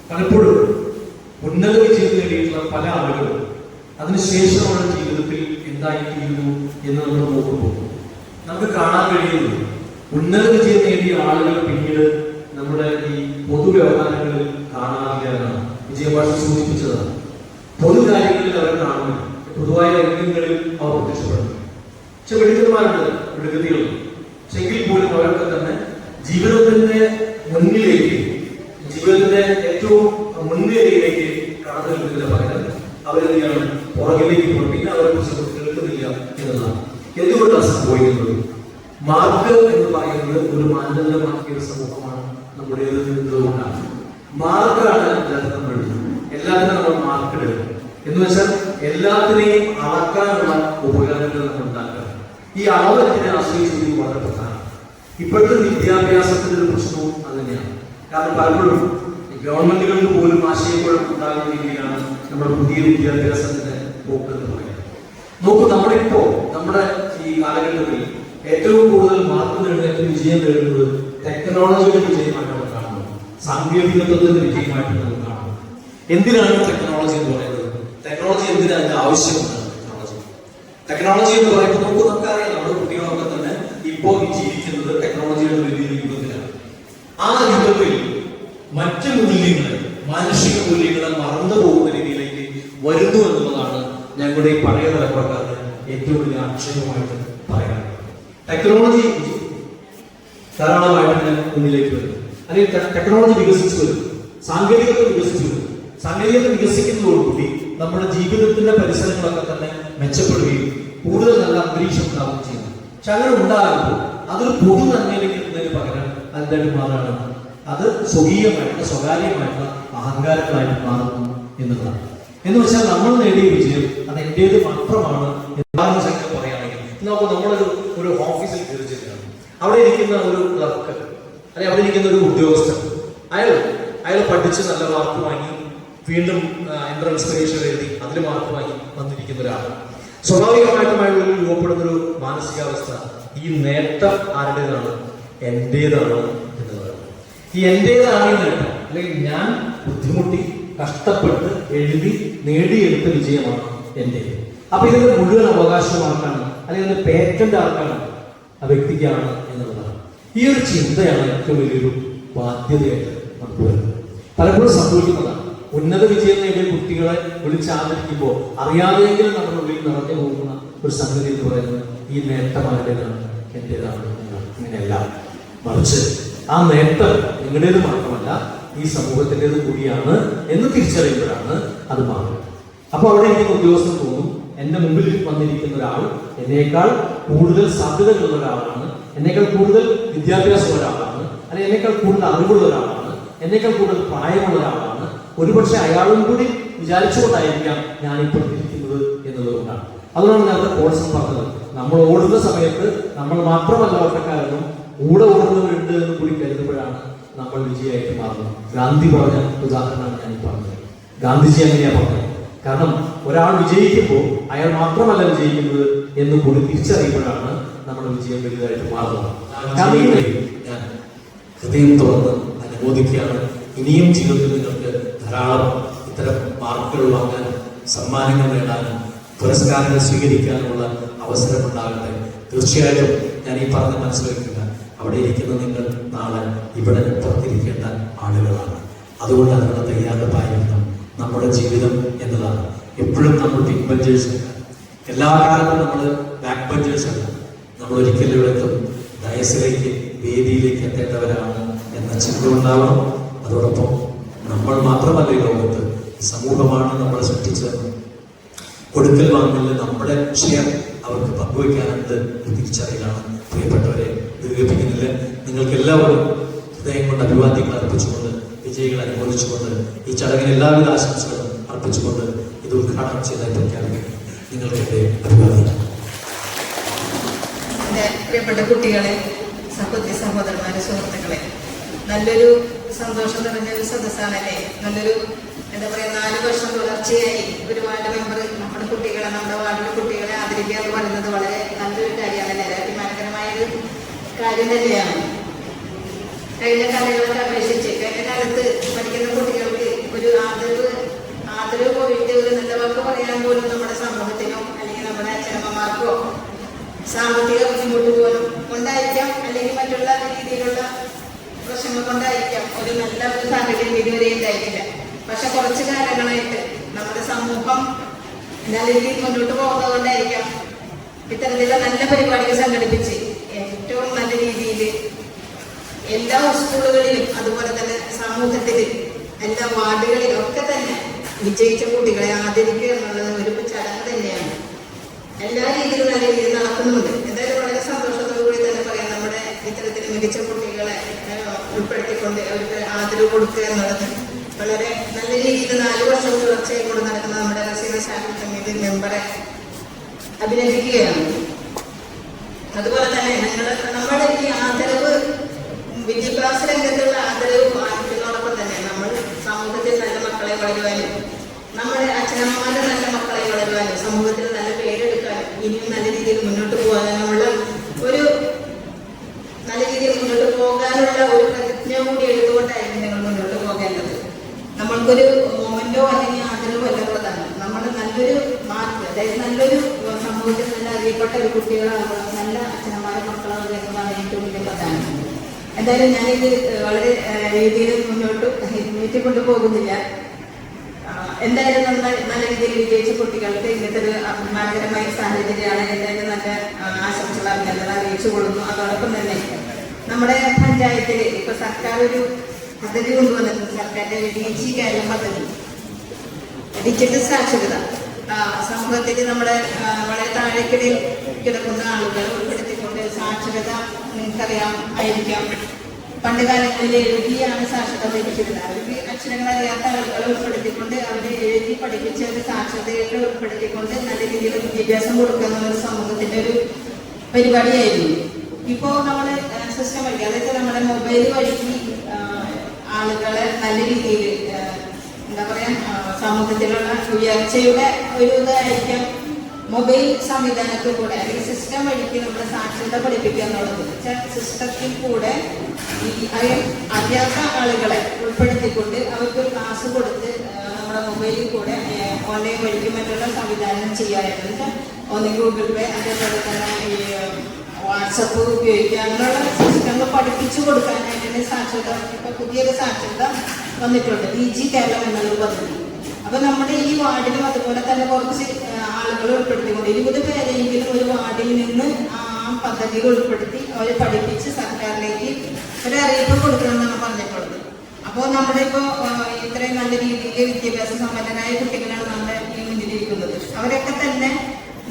പലപ്പോഴും ഉന്നത വിജയം നേടിയിട്ടുള്ള പല ആളുകളും അതിനുശേഷമുള്ള ജീവിതത്തിൽ എന്തായിത്തീരുന്നു എന്ന് നമ്മൾ നോക്കുമ്പോൾ നമുക്ക് കാണാൻ കഴിയുന്നു ഉന്നത വിജയം നേടിയ ആളുകൾ പിന്നീട് നമ്മുടെ ഈ പൊതുവ്യവഹാരങ്ങളിൽ കാണാറില്ല എന്നാണ്. വിജയഭാഷ സൂചിപ്പിച്ചതാണ്. പൊതു കാര്യങ്ങളിൽ അവർ കാണുന്നു പൊതുവായ രംഗങ്ങളിൽ അവർ പ്രത്യക്ഷപ്പെടുന്നു പക്ഷെ വെടിക്കന്മാരുണ്ട് വിടുകതികളുണ്ട് പക്ഷെ എങ്കിൽ പോലും അവരൊക്കെ തന്നെ ജീവിതത്തിന്റെ മുന്നിലേക്ക് ജീവിതത്തിന്റെ ഏറ്റവും മുൻനിരയിലേക്ക് കടന്നു നിൽക്കുന്ന പകരം അവരെന്തെയാണ് പുറകിലേക്ക് പോകും പിന്നെ അവരെ കുറിച്ച് കേൾക്കുന്നില്ല എന്നതാണ്. എന്തുകൊണ്ടാണ് സംഭവിക്കുന്നത്? മാർക്ക് എന്ന് പറയുന്നത് ഒരു മാനദണ്ഡമാക്കിയ ഒരു സമൂഹമാണ് നമ്മുടെ എന്തുകൊണ്ടാണ് മാർക്കാണ് എല്ലാത്തിനും നമ്മൾ എല്ലാത്തിനും നമ്മൾ മാർക്ക് എഴുതും എന്ന് വെച്ചാൽ എല്ലാത്തിനെയും അളക്കാനുള്ള ഉപകരണങ്ങൾ നമ്മൾ ഉണ്ടാക്കുക ഈ അളവത്തിനെ ആശ്രയിച്ചത് വളരെ പ്രധാനം. ഇപ്പോഴത്തെ വിദ്യാഭ്യാസത്തിന്റെ ഒരു പ്രശ്നവും അത് തന്നെയാണ്. കാരണം പലപ്പോഴും ഗവൺമെന്റുകൾക്ക് പോലും ആശയക്കുഴപ്പം ഉണ്ടാകുന്ന രീതിയിലാണ് നമ്മുടെ പുതിയ വിദ്യാഭ്യാസത്തിന്റെ പോക്ക് എന്ന് നോക്കൂ നമ്മളിപ്പോ നമ്മുടെ ഈ കാലഘട്ടത്തിൽ ഏറ്റവും കൂടുതൽ മാർക്ക് നേടുന്ന വിജയം നേടുന്നത് ടെക്നോളജിയുടെ വിജയമായിട്ട് നമ്മൾ കാണുന്നത്. സാങ്കേതികത്വത്തിന്റെ വിജയമായിട്ട് നമ്മൾ കാണുന്നത്. എന്തിനാണ് ടെക്നോളജി എന്ന് പറയുന്നത്? ടെക്നോളജി എന്തിനാണ് അതിന്റെ ആവശ്യമുണ്ട്? ടെക്നോളജി ടെക്നോളജി എന്ന് പറയുമ്പോൾ നമുക്ക് നമുക്കറിയാം നമ്മുടെ കുട്ടികളൊക്കെ തന്നെ ഇപ്പോൾ ജീവിക്കുന്നത് ടെക്നോളജിയുടെ വലിയ യുഗത്തിലാണ്. ആ യുഗത്തിൽ മറ്റ് മൂല്യങ്ങൾ മാനുഷിക മൂല്യങ്ങളെ മറന്നു പോകുന്ന വരുന്നു എന്നുള്ളതാണ് ഞങ്ങളുടെ ഈ പഴയ തലമുറക്കാരുടെ ഏറ്റവും വലിയ ആക്ഷേപമായിട്ട് പറയാനുള്ളത് ടെക്നോളജി ധാരാളമായിട്ട് ഞാൻ മുന്നിലേക്ക് വരുന്നു. അല്ലെങ്കിൽ ടെക്നോളജി വികസിച്ചു വരും സാങ്കേതികത്വം വികസിച്ചു വരും സാങ്കേതികത വികസിക്കുന്നതോടുകൂടി നമ്മുടെ ജീവിതത്തിന്റെ പരിസരങ്ങളൊക്കെ തന്നെ മെച്ചപ്പെടുകയും കൂടുതൽ നല്ല അന്തരീക്ഷം ഉണ്ടാവുകയും ചെയ്യുന്നു. പക്ഷെ അങ്ങനെ ഉണ്ടാകുമ്പോൾ അതൊരു പൊതു നന്മയിലേക്ക് എത്തുന്നതിന് പകരം അതിന്റെ മാറാണ്. അത് സ്വകീയമായിട്ട് സ്വകാര്യമായിട്ടുള്ള അഹങ്കാരങ്ങളായിട്ട് മാറുന്നു എന്നുള്ളതാണ്. എന്ന് വെച്ചാൽ നമ്മൾ നേടിയ വിജയം അത് എന്റേത് മാത്രമാണ് എന്താണ് പറയുകയാണെങ്കിൽ. നമുക്ക് നമ്മളൊരു ഒരു ഓഫീസിൽ കയറി അവിടെ ഇരിക്കുന്ന ഒരു ക്ലർക്ക് അല്ലെ അവിടെ ഇരിക്കുന്ന ഒരു ഉദ്യോഗസ്ഥൻ അയാൾ അയാൾ പഠിച്ച് നല്ല മാർക്ക് വാങ്ങി വീണ്ടും എൻട്രൻസ് പരീക്ഷ എഴുതി അതിൽ മാർക്ക് വാങ്ങി വന്നിരിക്കുന്ന ഒരാൾ സ്വാഭാവികമായിട്ടും രൂപപ്പെടുന്ന ഒരു മാനസികാവസ്ഥ ഈ നേട്ടം ആരുടേതാണ്? എന്റേതാണ് പറയുന്നത്. ഈ എന്റേതാണ് ഈ നേട്ടം? അല്ലെങ്കിൽ ഞാൻ ബുദ്ധിമുട്ടി കഷ്ടപ്പെട്ട് എഴുതി നേടിയെടുത്ത വിജയമാണ് എന്റെ. അപ്പൊ ഇതിന്റെ മുഴുവൻ അവകാശം ആർക്കാണ് അല്ലെങ്കിൽ പേറ്റന്റ് ആർക്കാണ് ആ വ്യക്തിക്കാണ് എന്നുള്ളതാണ് ഈ ഒരു ചിന്തയാണ് ഏറ്റവും വലിയൊരു ബാധ്യതയായിട്ട് നമുക്ക് വരുന്നത്. പലപ്പോഴും സംഭവിക്കുന്നതാണ് ഉന്നത വിജയം നേടിയ കുട്ടികളെ വിളിച്ചാദരിക്കുമ്പോൾ അറിയാതെയെങ്കിലും നമ്മുടെ ഉള്ളിൽ നിറഞ്ഞു പോകുന്ന ഒരു സംഗതി എന്ന് പറയുന്നത് ഈ നേട്ടം ആരുടേതാണ് എന്റേതാണ് എന്നാണ് അങ്ങനെയല്ല മറിച്ച് ആ നേട്ടം നിങ്ങളുടേത് മാത്രമല്ല ഈ സമൂഹത്തിന്റെത് കൂടിയാണ് എന്ന് തിരിച്ചറിയുമ്പോഴാണ് അത് മാറുന്നത്. അപ്പോൾ അവിടെ എനിക്ക് ഉദ്യോഗസ്ഥർ തോന്നും എന്റെ മുമ്പിൽ വന്നിരിക്കുന്ന ഒരാൾ എന്നേക്കാൾ കൂടുതൽ സാധ്യതകളുള്ള ഒരാളാണ് എന്നേക്കാൾ കൂടുതൽ വിദ്യാഭ്യാസമുള്ള ഒരാളാണ് അല്ലെങ്കിൽ എന്നേക്കാൾ കൂടുതൽ അറിവുള്ള ഒരാളാണ് എന്നേക്കാൾ കൂടുതൽ പ്രായമുള്ള ഒരാളാണ്. ഒരുപക്ഷെ അയാളും കൂടി വിചാരിച്ചുകൊണ്ടായിരിക്കാം ഞാൻ ഇപ്പോൾ ഇരിക്കുന്നത് എന്നുള്ളത് കൊണ്ടാണ്. അതുകൊണ്ടാണ് നേരത്തെ കോഴ്സ് പറഞ്ഞത്. നമ്മൾ ഓടുന്ന സമയത്ത് നമ്മൾ മാത്രമല്ല ഓട്ടക്കാരനും കൂടെ ഓടുന്നവരുണ്ട് എന്ന് കൂടി കരുതുമ്പോഴാണ് നമ്മൾ വിജയമായിട്ട് മാറുന്നത് ഗാന്ധി പറഞ്ഞ ഉദാഹരണമാണ് ഞാൻ പറഞ്ഞത്. ഗാന്ധിജി അങ്ങനെയാ പറഞ്ഞത്. കാരണം ഒരാൾ വിജയിക്കുമ്പോൾ അയാൾ മാത്രമല്ല വിജയിക്കുന്നത് എന്ന് കൂടി തിരിച്ചറിയുമ്പോഴാണ് നമ്മുടെ വിജയം വലുതായിട്ട് മാറുന്നത്. ഹൃദയം തുറന്ന് അനുമോദിക്കുകയാണ്. ഇനിയും ജീവിതത്തിൽ നിങ്ങൾക്ക് ധാരാളം ഇത്തരം മാർക്കുകൾ വാങ്ങാനും സമ്മാനങ്ങൾ നേടാനും പുരസ്കാരങ്ങൾ സ്വീകരിക്കാനുമുള്ള അവസരമുണ്ടാകട്ടെ. തീർച്ചയായിട്ടും ഞാൻ ഈ പറഞ്ഞ മനസ്സിലാക്കുക അവിടെ ഇരിക്കുന്ന നിങ്ങൾ. നാളെ ഇവിടെ പുറത്തിരിക്കേണ്ട ആളുകളാണ്. അതുകൊണ്ട് അതിനുള്ള തയ്യാറെടുപ്പായിരുന്നു നമ്മുടെ ജീവിതം എന്നതാണ്. എപ്പോഴും നമ്മൾ പിൻ ബഞ്ചേഴ്സ് അല്ല. എല്ലാ കാലത്തും നമ്മൾ ബാക്ക് ബഞ്ചേഴ്സ് അല്ല. നമ്മൾ ഒരിക്കലും എടുത്തും ദയസിലേക്ക് വേദിയിലേക്ക് എത്തേണ്ടവരാണ് എന്ന ചിന്ത ഉണ്ടാവണം. അതോടൊപ്പം നമ്മൾ മാത്രമല്ല ലോകത്ത്. സമൂഹമാണ് നമ്മളെ സൃഷ്ടിച്ചത്. കൊടുക്കൽ വാങ്ങലിൽ നമ്മുടെ ഷെയർ അവർക്ക് പങ്കുവയ്ക്കാനുണ്ട് എന്ന് തിരിച്ചറിയലാണ് പ്രിയപ്പെട്ടവരെ ദീർഘിപ്പിക്കുന്നില്ല നിങ്ങൾക്ക് എല്ലാവരും ഹൃദയം കൊണ്ട് അഭിവാദ്യങ്ങൾ അർപ്പിച്ചുകൊണ്ട് വിജയികൾ അനുമോദിച്ചുകൊണ്ട് ഈ ചടങ്ങിന് എല്ലാവിധ ആശംസകളും അർപ്പിച്ചുകൊണ്ട് ഇത് ഉദ്ഘാടനം ചെയ്തായി പ്രഖ്യാപിക്കുന്നു നിങ്ങൾക്ക് എന്റെ അഭിവാദ്യം പ്രിയപ്പെട്ട കുട്ടികളെ സഹോദരി സഹോദരന്മാരെ സുഹൃത്തുക്കളെ നല്ലൊരു സന്തോഷം നിറഞ്ഞ ഒരു സദസ്സാണല്ലേ? നല്ലൊരു എന്താ പറയുക നാല് വർഷം തുടർച്ചയായി ഒരു വാർഡ് മെമ്പർ നമ്മുടെ കുട്ടികളെ നമ്മുടെ വാർഡിലെ കുട്ടികളെ ആദരിക്കുക എന്ന് പറയുന്നത് വളരെ നല്ലൊരു കാര്യമാണ് അഭിമാനകരമായ ഒരു കാര്യം തന്നെയാണ്. കഴിഞ്ഞ കാലങ്ങളൊക്കെ അപേക്ഷിച്ച് കഴിഞ്ഞ കാലത്ത് പഠിക്കുന്ന കുട്ടികൾക്ക് ഒരു ആദരവ് ആദരവ് പോയിട്ട് ഒരു നല്ല പറയാൻ പോലും നമ്മുടെ സമൂഹത്തിനോ അല്ലെങ്കിൽ നമ്മുടെ അച്ഛനമ്മമാർക്കോ സാമ്പത്തിക ബുദ്ധിമുട്ട് പോലും ഉണ്ടായിരിക്കാം. അല്ലെങ്കിൽ മറ്റുള്ള രീതിയിലുള്ള പ്രശ്നങ്ങൾ കൊണ്ടായിരിക്കാം ഒരു നല്ല ഒരു സാഹചര്യം ഇതുവരെ ഉണ്ടായിട്ടില്ല. പക്ഷെ കുറച്ച് കാലങ്ങളായിട്ട് നമ്മുടെ സമൂഹം നല്ല രീതിയിൽ മുന്നോട്ട് പോകുന്നത് കൊണ്ടായിരിക്കാം ഇത്തരത്തിലുള്ള നല്ല പരിപാടികൾ സംഘടിപ്പിച്ച് എല്ലാ സ്കൂളുകളിലും അതുപോലെ തന്നെ സമൂഹത്തിലും എല്ലാ വാർഡുകളിലും ഒക്കെ തന്നെ വിജയിച്ച കുട്ടികളെ ആദരിക്കുക എന്നുള്ളത് ഒരു ചടങ്ങ് തന്നെയാണ്. എല്ലാ രീതിയിലും നല്ല രീതിയിൽ നടക്കുന്നുണ്ട്. എന്തായാലും വളരെ സന്തോഷത്തോടു കൂടി തന്നെ പറയാം നമ്മുടെ ഇത്തരത്തിൽ മികച്ച കുട്ടികളെ ഉൾപ്പെടുത്തിക്കൊണ്ട് അവർക്ക് ആദരവ് കൊടുക്കുക എന്നുള്ളത് വളരെ നല്ല രീതിയിൽ നാല് വർഷം തുടർച്ചയായി കൊണ്ട് നടക്കുന്ന നമ്മുടെ റസീന ശാഖ സമിതി മെമ്പറെ അഭിനന്ദിക്കുകയാണ്. അതുപോലെ തന്നെ ഞങ്ങൾ നമ്മുടെ ഈ ആദരവ് വിദ്യാഭ്യാസ രംഗത്തുള്ള ആദരവ് പാലിക്കുന്നതോടൊപ്പം തന്നെ നമ്മൾ സമൂഹത്തിൽ നല്ല മക്കളെ വളരുവാനും നമ്മുടെ അച്ഛനമ്മമാരുടെ നല്ല മക്കളെ വളരുവാനും സമൂഹത്തിൽ നല്ല പേരെടുക്കാനും ഇനിയും നല്ല രീതിയിൽ മുന്നോട്ട് പോകാനുമുള്ള ഒരു നല്ല രീതിയിൽ മുന്നോട്ട് പോകാനുള്ള ഒരു പ്രതിജ്ഞ കൂടി എടുത്തുകൊണ്ടായിരിക്കും ഞങ്ങൾ മുന്നോട്ട് പോകേണ്ടത്. നമ്മൾക്കൊരു മൊമെന്റോ അല്ലെങ്കിൽ ആദരവോ അല്ല പ്രധാനം നമ്മൾ നല്ലൊരു മാർക്ക് അതായത് നല്ലൊരു സമൂഹത്തിൽ നല്ല അറിയപ്പെട്ട ഒരു കുട്ടികളാകുക നല്ല അച്ഛനമാരെ മക്കളാകുക എന്നതാണ് ഏറ്റവും വലിയ പ്രധാനം. എന്തായാലും ഞാനിത് വളരെ രീതിയിൽ മുന്നോട്ട് നീറ്റി കൊണ്ടുപോകുന്നില്ല എന്തായാലും നമ്മൾ നല്ല രീതിയിൽ വിജയിച്ച കുട്ടികൾക്ക് ഇങ്ങനത്തെ ഒരു അഭിമാനകരമായ സാഹചര്യമാണ് എന്തായാലും നല്ല ആശംസകൾ അഭിനന്ദനം അറിയിച്ചു കൊള്ളുന്നു. അതോടൊപ്പം തന്നെ നമ്മുടെ പഞ്ചായത്തിൽ ഇപ്പൊ സർക്കാർ ഒരു പദ്ധതി കൊണ്ടുവന്നിട്ടുണ്ട്. സർക്കാരിന്റെ ഡി കേരളം പദ്ധതി. ഡിജിറ്റൽ സാക്ഷരത. സമൂഹത്തിൽ നമ്മുടെ വളരെ താഴേക്കിടയിൽ കിടക്കുന്ന ആളുകൾ സാക്ഷരത നിങ്ങൾക്കറിയാം ആയിരിക്കാം. പണ്ട് കാലങ്ങളിൽ എഴുതിയാണ് സാക്ഷരത ലഭിച്ചിരുന്നത്. അവർക്ക് അക്ഷരങ്ങൾ അറിയാത്ത ആളുകളെ ഉൾപ്പെടുത്തിക്കൊണ്ട് അവരെ എഴുതി പഠിപ്പിച്ച് ഒരു സാക്ഷരതയിൽ ഉൾപ്പെടുത്തിക്കൊണ്ട് നല്ല രീതിയിൽ വിദ്യാഭ്യാസം കൊടുക്കുന്ന ഒരു സമൂഹത്തിന്റെ ഒരു പരിപാടിയായിരുന്നു. ഇപ്പോൾ നമ്മൾ സിസ്റ്റം വഴി അതായത് നമ്മുടെ മൊബൈൽ വഴി ആളുകളെ നല്ല രീതിയിൽ എന്താ പറയാ സമൂഹത്തിലുള്ള ഉയർച്ചയുടെ ഒരു ഇതായിരിക്കാം മൊബൈൽ സംവിധാനത്തിലൂടെ അല്ലെങ്കിൽ സിസ്റ്റം വഴിക്ക് നമ്മൾ സാക്ഷരത പഠിപ്പിക്കുക എന്നുള്ളത്. സിസ്റ്റത്തിൽ കൂടെ ഈ അറിയാത്ത ആളുകളെ ഉൾപ്പെടുത്തിക്കൊണ്ട് അവർക്ക് ക്ലാസ് കൊടുത്ത് നമ്മുടെ മൊബൈലിൽ കൂടെ ഓൺലൈൻ വഴിക്ക് മറ്റുള്ള സംവിധാനം ചെയ്യാറുണ്ട് ഒന്ന് ഗൂഗിൾ പേ അതേപോലെ തന്നെ ഈ വാട്സപ്പ് ഉപയോഗിക്കുക അങ്ങനെയുള്ള സിസ്റ്റങ്ങൾ പഠിപ്പിച്ചു കൊടുക്കാനായിട്ടാണ് സാക്ഷരത ഇപ്പൊ പുതിയൊരു സാക്ഷരത വന്നിട്ടുണ്ട്. ഡി ജി കേരളം എന്നുള്ള പദ്ധതി അപ്പൊ നമ്മുടെ ഈ വാർഡിലും അതുപോലെ തന്നെ കുറച്ച് ആളുകൾ ഉൾപ്പെടുത്തിക്കൊണ്ട് ഇരുപത് പേരെങ്കിലും ഒരു വാർഡിൽ നിന്ന് ആ പദ്ധതിയിൽ ഉൾപ്പെടുത്തി അവരെ പഠിപ്പിച്ച് സർക്കാരിലേക്ക് ഒരു അറിയിപ്പ് കൊടുക്കണമെന്നാണ് പറഞ്ഞിട്ടുള്ളത്. അപ്പോൾ നമ്മുടെ ഇപ്പോൾ ഇത്രയും നല്ല രീതിയിൽ വിദ്യാഭ്യാസ സമ്പന്നരായ കുട്ടികളാണ് നമ്മുടെ ഈ മുന്നിലിരിക്കുന്നത്. അവരൊക്കെ തന്നെ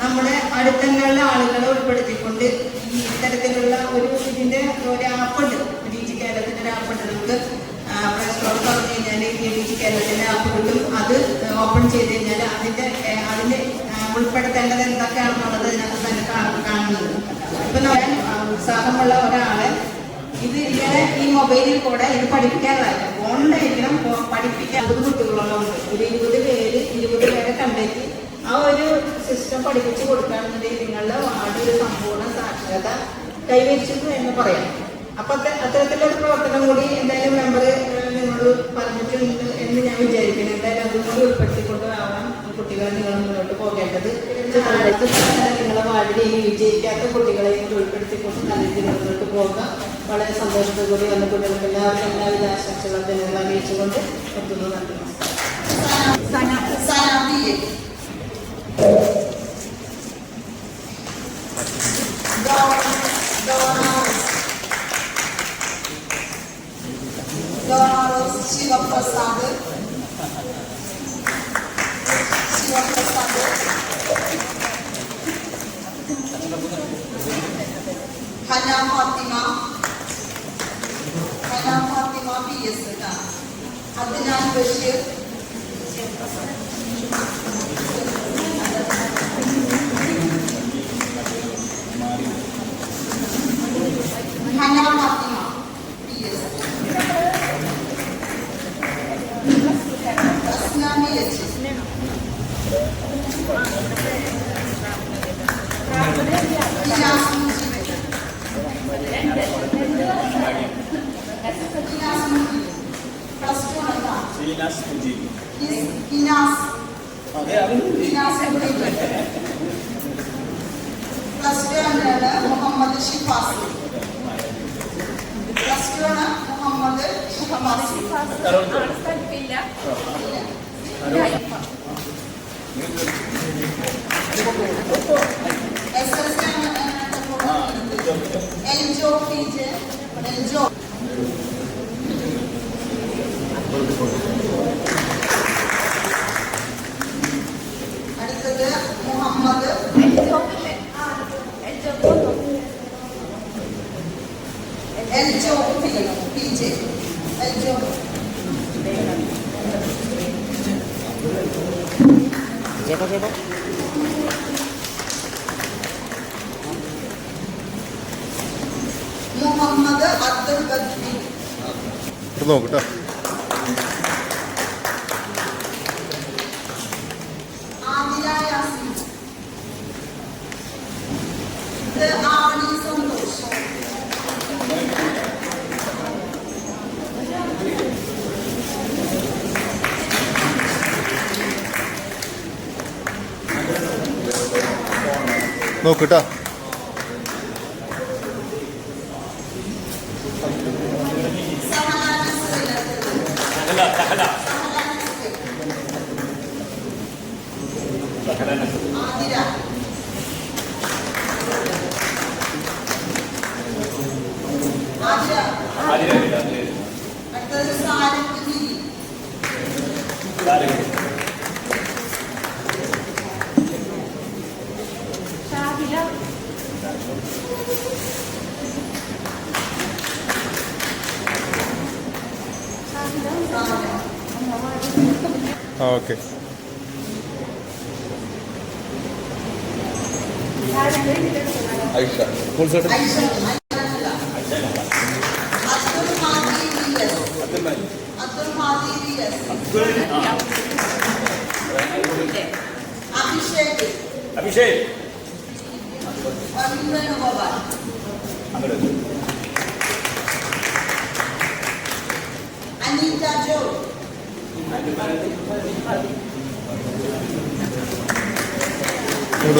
നമ്മുടെ അടുത്തന്നെയുള്ള ആളുകളെ ഉൾപ്പെടുത്തിക്കൊണ്ട് ഈ ഇത്തരത്തിലുള്ള ഒരു ഇതിന്റെ ഒരു ആപ്പുണ്ട്. ഡിജി കേരളത്തിന്റെ ഒരു ആപ്പുണ്ട്. നമുക്ക് പ്ലേ പറഞ്ഞു കഴിഞ്ഞാൽ ഡിജി കേരളത്തിന്റെ ആപ്പ് കിട്ടും അത് ഓപ്പൺ ചെയ്ത് കഴിഞ്ഞാൽ അതിന്റെ അതിന്റെ ഉൾപ്പെടുത്തേണ്ടത് എന്തൊക്കെയാണെന്നുള്ളത് ഇതിനകത്ത് തന്നെ കാണ- കാണുന്നത്. ഇപ്പൊ ഞാൻ ഉത്സാഹമുള്ള ഒരാളെ ഇത് ഇങ്ങനെ ഈ മൊബൈലിൽ കൂടെ ഇത് പഠിപ്പിക്കാറില്ല ഫോണിലെങ്കിലും പഠിപ്പിക്കാൻ അത് കുട്ടികളോളം ഉണ്ട്. ഒരു ഇരുപത് പേര് ഇരുപത് പേരെ കണ്ടെത്തി ആ ഒരു സിസ്റ്റം പഠിപ്പിച്ചു കൊടുക്കുകയാണെന്നുണ്ടെങ്കിൽ നിങ്ങളുടെ വാർഡ് ഒരു സമ്പൂർണ സാക്ഷരത കൈവരിച്ചു എന്ന് പറയാം. അപ്പൊ അത്ത- അത്തരത്തിലൊരു പ്രവർത്തനം കൂടി എന്തായാലും മെമ്പർ നിങ്ങൾ പറഞ്ഞിട്ടുണ്ട് എന്ന് ഞാൻ വിചാരിക്കുന്നു. എന്തായാലും അതും കൂടി ഉൾപ്പെടുത്തിക്കൊണ്ട് ആവാം. കുട്ടികളെ നിങ്ങൾ മുന്നോട്ട് പോകേണ്ടത്. ചിത്രരചന നിങ്ങളെ വാർഡിലെയും വിജയിക്കാത്ത കുട്ടികളെയും കൂടി ഉൾപ്പെടുത്തിക്കൊണ്ട് നല്ല രീതിയിൽ മുന്നോട്ട് പോകാം വളരെ സന്തോഷത്തോടെ കൂടി വന്ന കുട്ടികൾക്ക് എല്ലാവർക്കും എല്ലാവിധ ആശംസകളും നിങ്ങൾ അറിയിച്ചുകൊണ്ട് എത്തുന്നു. നന്ദി. Donaros Sivaprasad. Yes, sir. I've been out for a year. Yes, sir. Inas അതെ അവൻ ഇനാസ് മുജീബ് പ്ലസ് ടു ആണ് മുഹമ്മദ് ഷിഫാസ് പ്ലസ് ടു ആണ് Muhammad Shifas S L C Eljo P J Eljo അടുത്തത് Muhammad Eljo P P J Eljo Muhammad Abdul Badri നോക്കട്ടോ ആതിര യാസിൻ ഇത് ആവണി സന്തോഷ് നോക്കട്ടോ Thank Nasrin okay. Aisha. Abdul Hadi V S Abdul Hadi V S Abhishek. Abhishek.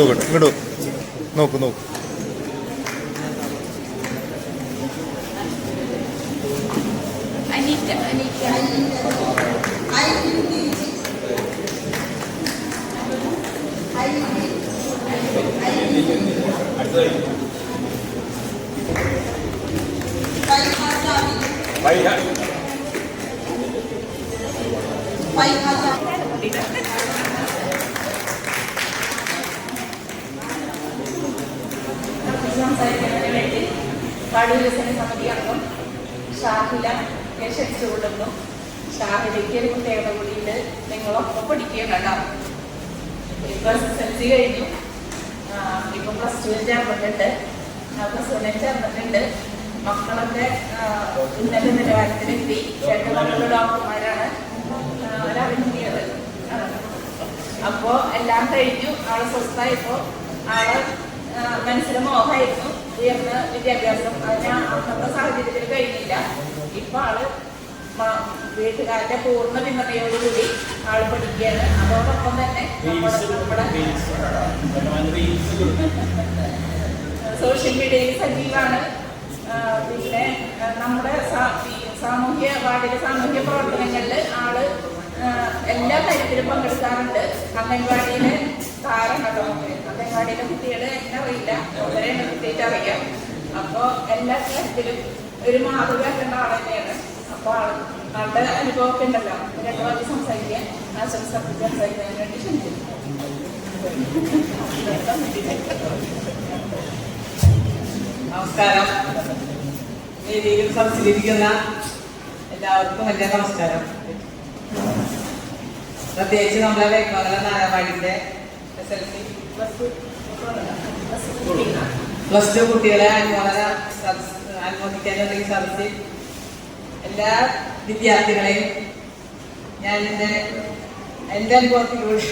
നോക്കട്ടെ ഇങ്ങോട്ട് നോക്ക് നോക്ക്. Aneeta Aneeta. Ward വികസന സമിതി അംഗം ഷാഹില ഞാൻ ഷാഹിലയ്ക്ക് ഒരു പ്രത്യേകത കൂടിയിട്ട് നിങ്ങളൊപ്പം പഠിക്കുകയും കേട്ടോ ഇപ്പൊ എസ് കഴിഞ്ഞു. ഇപ്പൊ പ്ലസ് ടുവിൽ ചേർന്നിട്ടുണ്ട് പ്ലസ് വണ്ണിൽ ചേർന്നിട്ടുണ്ട് മക്കളൊക്കെ നിലവാരത്തിലെത്തി രണ്ട് മക്കളുടെ ഡോക്ടർമാരാണ്. അപ്പോ എല്ലാം കഴിഞ്ഞു. ആൾ സ്വസ്ഥായപ്പോ ആൾ മനസ്സിന് മോഹമായിരുന്നു. ഉയർന്ന വിദ്യാഭ്യാസം. അതിന് അന്നത്തെ സാഹചര്യത്തിൽ കഴിഞ്ഞില്ല. ഇപ്പൊ ആൾ വീട്ടുകാരുടെ പൂർണ പിന്തുണയോടുകൂടി ആൾ പഠിക്കുകയാണ്. അതോടൊപ്പം തന്നെ സോഷ്യൽ മീഡിയയിൽ സജീവാണ്. പിന്നെ നമ്മുടെ സാമൂഹ്യ വാർഡിലെ സാമൂഹ്യ പ്രവർത്തനങ്ങളിൽ ആൾ എല്ലാ കാര്യത്തിലും പങ്കെടുക്കാറുണ്ട്. അംഗൻവാടിയിലെ താരങ്ങളോ അംഗൻവാടിയിലെ കുട്ടികളെ എന്നെ അറിയില്ല. അവരെ കൃത്യമായിട്ട് അറിയാം അപ്പോൾ എല്ലാ കാര്യത്തിലും ഒരു മാതൃകയാക്കേണ്ട ആൾ തന്നെയാണ്. അപ്പോൾ ആൾ ആളുടെ അനുഭവമൊക്കെ ഉണ്ടല്ലോ. രണ്ടു വാക്ക് സംസാരിക്കാൻ ആശംസ സംസാരിക്കാൻ വേണ്ടി ക്ഷണിക്കുന്നു നമസ്കാരം. വേദിയിൽ സംസ്കരിക്കുന്ന എല്ലാവർക്കും വലിയ നമസ്കാരം. പ്രത്യേകിച്ച് നമ്മളെ എൽ സി പ്ലസ് ടു കുട്ടികളെ സദസ് അനുമോദിക്കാനുള്ള ഈ എല്ലാ വിദ്യാർത്ഥികളെയും ഞാൻ എന്റെ എന്റെ അനുഭവത്തിലൂടെ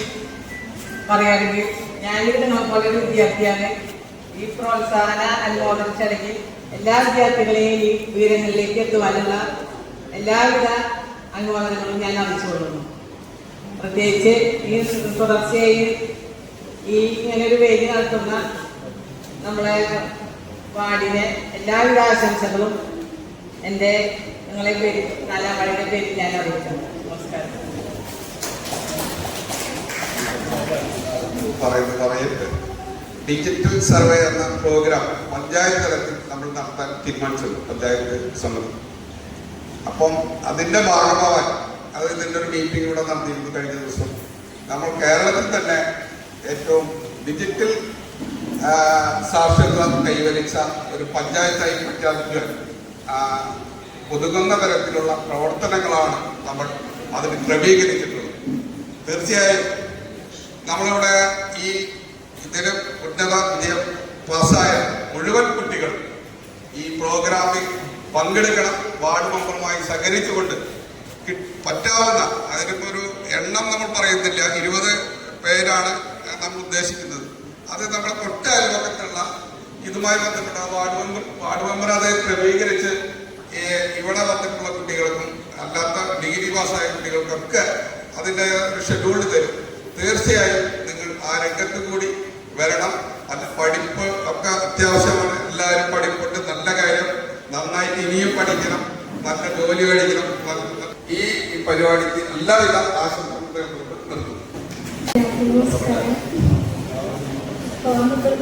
പറയുകയാണെങ്കിൽ ഞാനിവിടെ നോക്കുന്ന ഒരു വിദ്യാർത്ഥിയാണ്. ഈ പ്രോത്സാഹന അനുമോദന ചടങ്ങിൽ എല്ലാ വിദ്യാർത്ഥികളെയും ഈ ഉയരങ്ങളിലേക്ക് എത്തുവാനുള്ള എല്ലാവിധ അനുമോദനങ്ങളും ഞാൻ അറിയിച്ചു കൊള്ളുന്നു പ്രത്യേകിച്ച് ഈ തുടർച്ചയായി ഈ ഇങ്ങനെ ഒരു വേദി നടത്തുന്ന നമ്മളെ വാർഡിനെ എല്ലാവിധ ആശംസകളും എന്റെ നിങ്ങളെ പേര് നാലാം പേരിൽ ഞാൻ അറിയിക്കുന്നു. നമസ്കാരം. പറയുന്നത് പറയട്ടെ ഡിജിറ്റൽ സർവേ എന്ന പ്രോഗ്രാം പഞ്ചായത്ത് തലത്തിൽ നമ്മൾ നടത്താൻ തീരുമാനിച്ചത് പഞ്ചായത്ത് സമിതി അപ്പം അതിന്റെ ഭാഗമാവാൻ അത് ഇതിന്റെ ഒരു മീറ്റിംഗ് ഇവിടെ നടത്തിയിരുന്നു കഴിഞ്ഞ ദിവസം. നമ്മൾ കേരളത്തിൽ തന്നെ ഏറ്റവും ഡിജിറ്റൽ സാക്ഷരത കൈവരിച്ച ഒരു പഞ്ചായത്തായി പ്രഖ്യാപിക്കുക. ഒതുങ്ങുന്ന തരത്തിലുള്ള പ്രവർത്തനങ്ങളാണ് നമ്മൾ അതിന് ക്രമീകരിച്ചിട്ടുള്ളത്. തീർച്ചയായും നമ്മളിവിടെ ഈ ഇതിന് ഉന്നത വിജയം പാസ്സായ മുഴുവൻ കുട്ടികൾ ഈ പ്രോഗ്രാമിൽ പങ്കെടുക്കണം വാർഡ് മെമ്പറുമായി സഹകരിച്ചുകൊണ്ട് പറ്റാവുന്ന അതിനിപ്പോ ഒരു എണ്ണം നമ്മൾ പറയുന്നില്ല ഇരുപത് പേരാണ് നമ്മൾ ഉദ്ദേശിക്കുന്നത്. അത് നമ്മുടെ തൊട്ട അയൽവക്കത്തുള്ള ഇതുമായി ബന്ധപ്പെട്ട വാർഡ് മെമ്പർ വാർഡ് മെമ്പർ അത് ക്രമീകരിച്ച് ഇവിടെ വന്നിട്ടുള്ള കുട്ടികൾക്കും അല്ലാത്ത ഡിഗ്രി പാസ്സായ കുട്ടികൾക്കൊക്കെ അതിന്റെ ഷെഡ്യൂൾ തരും. തീർച്ചയായും നിങ്ങൾ ആ രംഗത്ത് കൂടി വരണം. അത് പഠിപ്പ് ഒക്കെ അത്യാവശ്യമാണ്. എല്ലാവരും പഠിപ്പുണ്ട്. നല്ല കാര്യം. നന്നായിട്ട് ഇനിയും പഠിക്കണം. നല്ല ജോലി കഴിക്കണം ഈ പരിപാടിക്ക് എല്ലാവിധ ആശംസകളും നിർത്തുന്നു. നമസ്കാരം നമുക്കൊരു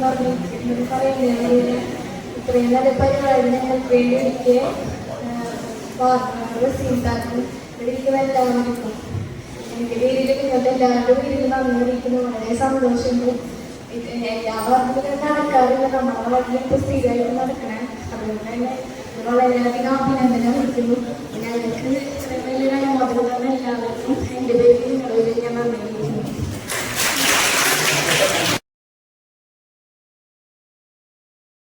പറഞ്ഞു എന്നോട് പറയുന്നത് ഇത്രയും നല്ല പരിപാടി ഞങ്ങൾക്ക് വേണ്ടി എനിക്ക് സീതാക്കും ഇരിക്കുന്ന എല്ലാവർക്കും എന്റെ പേരിൽ നിങ്ങളുടെ എല്ലാവരുടെ നന്ദി അറിയിക്കുന്നു വളരെ സന്തോഷമുണ്ട്. എല്ലാ വർക്കും നടക്കാറില്ല നമ്മുടെ നാട്ടിൽ ഇപ്പോൾ സ്ഥിരമായിട്ട് നടക്കണേ. അതുകൊണ്ട് തന്നെ വളരെയധികം അഭിനന്ദനം അറിയിക്കുന്നു ഞങ്ങൾക്ക് വലിയൊരു അനുമോദനം എല്ലാവർക്കും എന്റെ പേരിൽ നിങ്ങളുടെ ഞാൻ നന്ദി